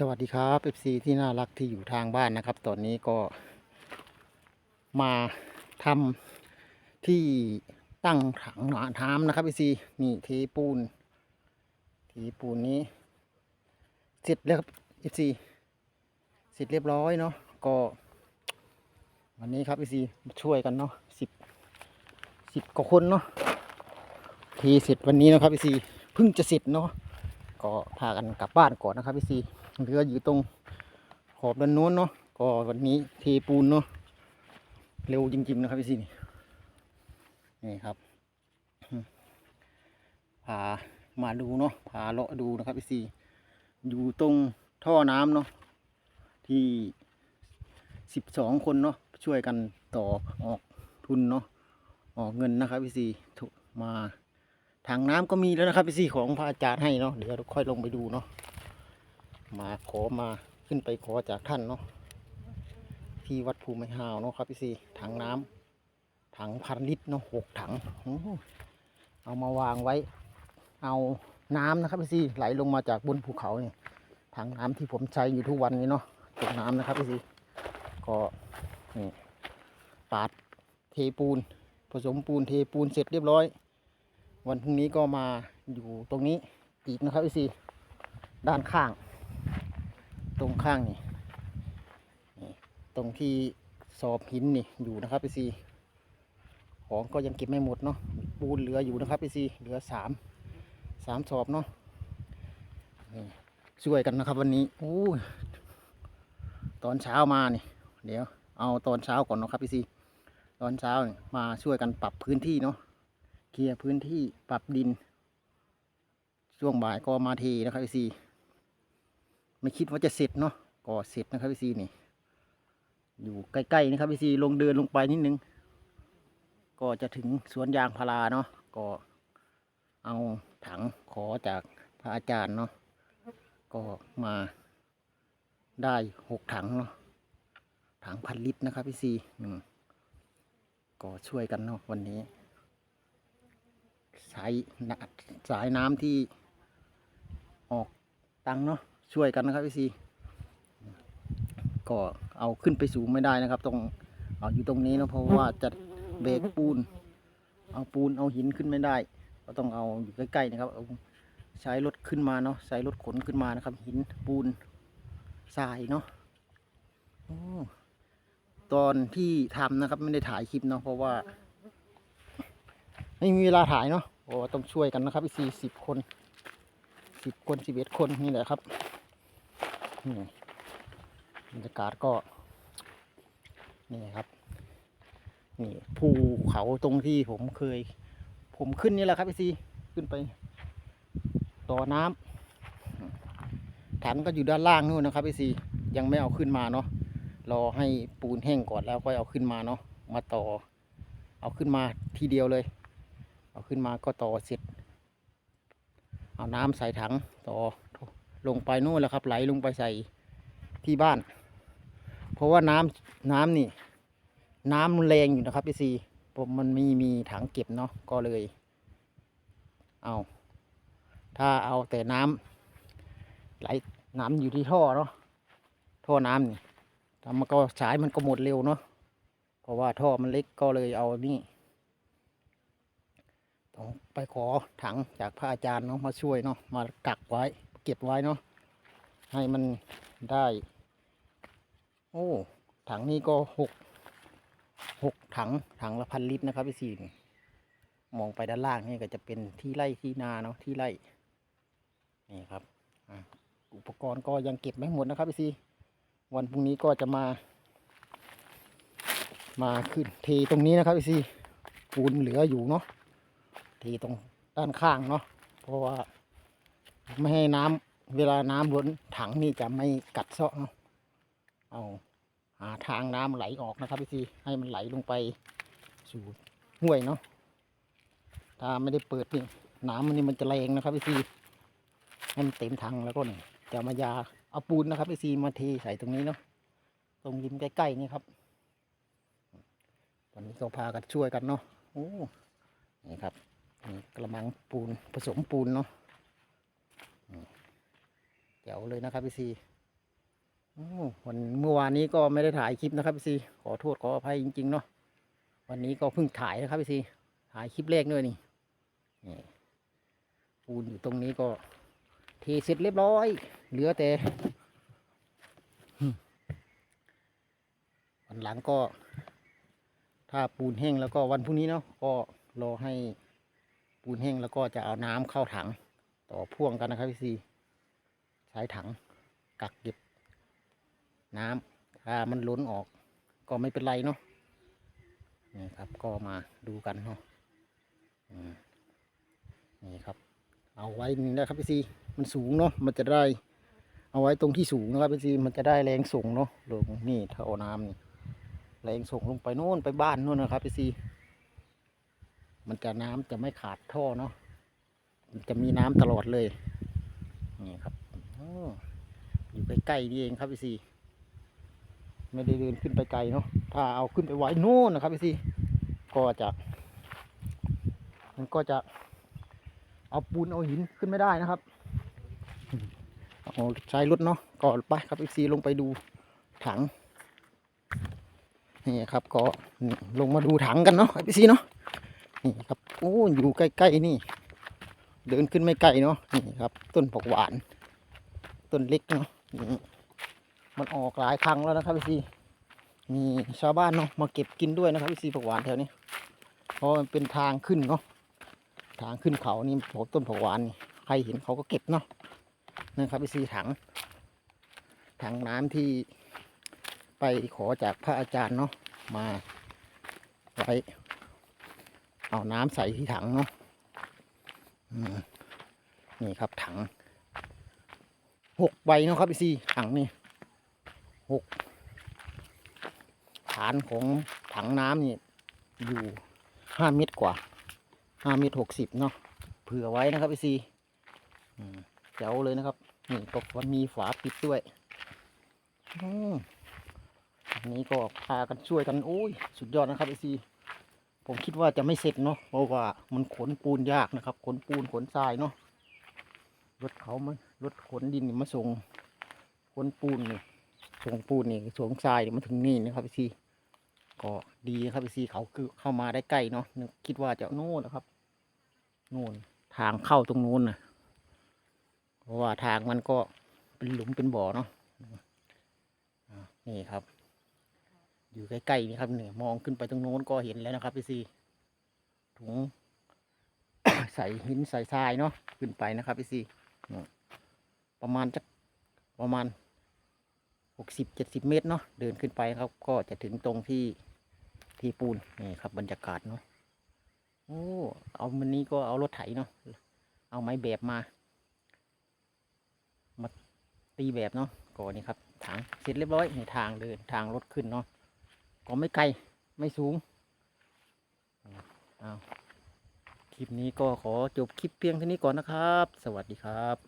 สวัสดีครับ FC ที่น่ารักที่อยู่ทางบ้านนะครับ ตอนนี้ก็มาทำที่ตั้งถังหนาน้ำนะครับ FC นี่เทปูนเทปูนนี้เสร็จแล้วครับ FC เสร็จเรียบร้อยเนาะก็ วันนี้ครับ FC มาช่วยกันเนาะสิบสิบกว่าคนเนาะเทเสร็จวันนี้นะครับ FC เพิ่งจะเสร็จเนาะก็พากันกลับบ้านก่อนนะครับ FC เรืออยู่ตรงขอบด้านโน้นเนาะก็วันนี้เทปูนเนาะเร็วจริงๆนะครับพี่ซีนี่นี่ครับพามาดูเนาะพาเลาะดูนะครับพี่ซีอยู่ตรงท่อน้ำเนาะที่สิบสองคนเนาะช่วยกันต่อออกทุนเนาะออกเงินนะครับพี่ซีถูกมาทางน้ำก็มีแล้วนะครับพี่ซีของพระอาจารย์ให้เนาะเดี๋ยวเราค่อยลงไปดูเนาะ มาขอมาขึ้นไปขอจากท่านเนาะที่วัดภูมิหาวเนาะครับพี่ซีถังน้ำถังพันลิตรเนาะหกถังเอามาวางไว้ เอาน้ำนะครับพี่ซีไหลลงมาจากบนภูเขาเนี่ยถังน้ำที่ผมใช้อยู่ทุกวันนี้เนาะตกน้ำนะครับพี่ซีก็นี่ปาดเทปูน ผสมปูนเทปูนเสร็จเรียบร้อย วันพรุ่งนี้ก็มาอยู่ตรงนี้อีกนะครับพี่ซีด้านข้าง ตรงข้างนี่ตรงที่สอบหินนี่อยู่นะครับพี่ซีของก็ยังเก็บไม่หมดเนาะปูนเหลืออยู่นะครับพี่ซีเหลือสามสามสอบเนาะนี่ช่วยกันนะครับวันนี้โอ้ตอนเช้ามานี่เดี๋ยวเอาตอนเช้าก่อนเนาะครับพี่ซีตอนเช้ามาช่วยกันปรับพื้นที่เนาะเคลียร์พื้นที่ปรับดิน ช่วงบ่ายก็มาเทนะครับพี่ซี ไม่คิดว่าจะเสร็จเนาะก็เสร็จนะครับพี่ซีนี่ อยู่ใกล้ๆนะครับพี่ซีลงเดินลงไปนิดนึง ก็จะถึงสวนยางพาราเนาะก็เอาถังขอจากพระอาจารย์เนาะก็มาได้หกถังเนาะถังพันลิตรนะครับพี่ซีอืมก็ช่วยกันเนาะวันนี้ สายสายน้ำที่ออกตังเนาะ ช่วยกันนะครับพี่ซีก็เอาขึ้นไปสูงไม่ได้นะครับต้องเอาอยู่ตรงนี้นะเพราะว่าจะเบรกปูน เอาปูนเอาหินขึ้นไม่ได้ ก็ต้องเอาอยู่ใกล้ๆนะครับเอาใช้รถขึ้นมาเนาะใช้รถขนขึ้นมานะครับ หินปูนทรายเนาะตอนที่ทำนะครับ ไม่ได้ถ่ายคลิปเนาะเพราะว่า ไม่มีเวลาถ่ายเนาะโอ้ต้องช่วยกันนะครับพี่ซีสิบคนสิบคนสิบเอ็ดคนนี่แหละครับ นี่บรรยากาศก็ นี่ครับ นี่ภูเขาตรงที่ผมเคย ผมขึ้นนี่แหละครับพี่ซีขึ้นไป ต่อน้ำถังก็อยู่ด้านล่างนู่นนะครับพี่ซียังไม่เอาขึ้นมาเนาะรอให้ปูนแห้งก่อนแล้วค่อยเอาขึ้นมาเนาะมาต่อ เอาขึ้นมาทีเดียวเลย เอาขึ้นมาก็ต่อเสร็จ เอาน้ำใส่ถังต่อ ลงไปนู่นแหล้วครับ ไหลลงไปใส่ที่บ้าน เพราะว่าน้ำน้ำนี่ น้ำมันแรงอยู่นะครับพี่ซีผมมันมีมีถังเก็บเนาะก็เลย เอา ถ้าเอาแต่น้ำไหลน้ำอยู่ที่ท่อเนาะท่อน้ำนี่ถ้ามันก็สายมันก็หมดเร็วเนาะเพราะว่าท่อมันเล็กก็เลยเอานี่ต้องไปขอถังจากพระอาจารย์เนาะมาช่วยเนาะมากักไว้ เก็บไว้เนาะให้มันได้ โอ้ ถังนี้ก็หกหกถังถังละพันลิตรนะครับพี่สี่นี่มองไปด้านล่างนี่ก็จะเป็นที่ไร่ที่นาเนาะที่ไร่นี่ครับอะอุปกรณ์ก็ยังเก็บไม่หมดนะครับพี่สีวันพรุ่งนี้ก็จะมา มาขึ้นเทตรงนี้นะครับพี่สีปูนเหลืออยู่เนาะเทตรงด้านข้างเนาะเพราะว่า ไม่ให้น้ำเวลาน้ำล้นถังนี่จะไม่กัดเซาะเนาะเอาหาทางน้ำไหลออกนะครับพี่ซีให้มันไหลลงไปสู่ห้วยเนาะถ้าไม่ได้เปิดนี่น้ำมันนี่มันจะแรงนะครับพี่ซีให้มันเต็มถังแล้วก็นี่จะมายาเอาปูนนะครับพี่ซีมาเทใส่ตรงนี้เนาะตรงริมใกล้ๆนี่ครับวันนี้ก็พากันช่วยกันเนาะโอ้นี่ครับกระมังปูนผสมปูนเนาะ เดี๋ยวเลยนะครับพี่ซีวันเมื่อวานนี้ก็ไม่ได้ถ่ายคลิปนะครับพี่ซีขอโทษขออภัยจริงๆเนาะวันนี้ก็เพิ่งถ่ายนะครับพี่ซีถ่ายคลิปแรกด้วยนี่นี่ปูนอยู่ตรงนี้ก็เทเสร็จเรียบร้อย เหลือแต่วันหลังก็ ถ้าปูนแห้งแล้วก็วันพรุ่งนี้เนาะก็รอให้ปูนแห้งแล้วก็จะเอาน้ำเข้าถัง ต่อพ่วงกันนะครับพี่ซี ใช้ถังกักเก็บน้ำถ้ามันล้นออกก็ไม่เป็นไรเนาะนี่ครับก็มาดูกันเนาะนี่ครับ เอาไว้นี่นะครับพี่ซีมันสูงเนาะมันจะได้ เอาไว้ตรงที่สูงนะครับพี่ซีมันจะได้แรงส่งเนาะลงนี่ถ้าเอาน้ำนี่แรงส่งลงไปโน่นไปบ้านโน่นนะครับพี่ซีมันจะน้ำจะไม่ขาดท่อเนาะมันจะมีน้ำตลอดเลยนี่ครับ อยู่ใกล้ๆนี่เองครับพี่ซีไม่ได้เดินขึ้นไปไกลเนาะถ้าเอาขึ้นไปไว้โน่นนะครับพี่ซีก็จะมันก็จะเอาปูนเอาหินขึ้นไม่ได้นะครับเอาใช้รถเนาะก็ไปครับพี่ซีลงไปดูถังนี่ครับก็ลงมาดูถังกันเนาะพี่ซีเนาะนี่ครับโอ้อยู่ใกล้ๆนี่ เดินขึ้นไม่ไกลเนาะนี่ครับ ต้นผักหวาน ต้นเล็กเนาะนี่มันออกหลายครั้งแล้วนะครับพี่ซีมีชาวบ้านเนาะมาเก็บกินด้วยนะครับพี่ซีผักหวานแถวนี้เพราะมันเป็นทางขึ้นเนาะทางขึ้นเขานี่ผมต้นผักหวานนี่ใครเห็นเขาก็เก็บเนาะนะครับพี่ซีถัง ถังน้ำที่ไปขอจากพระอาจารย์เนาะมาไว้เอาน้ำใส่ที่ถังเนาะนี่ครับถัง หกใบเนาะครับพี่ซีถังนี่หกฐานของถังน้ำนี่อยู่ห้าเมตรกว่าห้าเมตรหกสิบเนาะเผื่อไว้นะครับพี่ซีอืมเจ๋วเลยนะครับนี่ก็มันมีฝาปิดด้วยอันนี้ก็พากันช่วยกันโอ้ยสุดยอดนะครับพี่ซีผมคิดว่าจะไม่เสร็จเนาะเพราะว่ามันขนปูนยากนะครับ ขนปูนขนทรายเนาะรถเขามา รถขนดินมาส่งขนปูนนี่ส่งปูนนี่ส่งทรายนี่มาถึงนี่นะครับพี่ซีก็ดีนะครับพี่ซีเขาคือเข้ามาได้ใกล้เนาะนึกคิดว่าจะโน่นนะครับโน่นทางเข้าตรงนู้นนะเพราะว่าทางมันก็เป็นหลุมเป็นบ่อเนาะนี่ครับ อยู่ใกล้ๆนี่ครับเนี่ยมองขึ้นไปตรงโน้นก็เห็นแล้วนะครับพี่ซีถุงใส่หินใส่ทรายเนาะขึ้นไปนะครับพี่ซี ประมาณจักประมาณหกสิบเจ็ดสิบเมตรเนาะเดินขึ้นไปครับ ก็จะถึงตรงที่ที่ปูนนี่ครับ บรรยากาศเนาะโอ้เอาวันนี้ก็เอารถไถเนาะเอาไม้แบบมา มาตีแบบเนาะก็นี่ครับทางเสร็จเรียบร้อยในทางเดินทางรถขึ้นเนาะก็ไม่ไกลไม่สูงเอาคลิปนี้ก็ขอจบคลิปเพียงเท่านี้ก่อนนะครับ สวัสดีครับ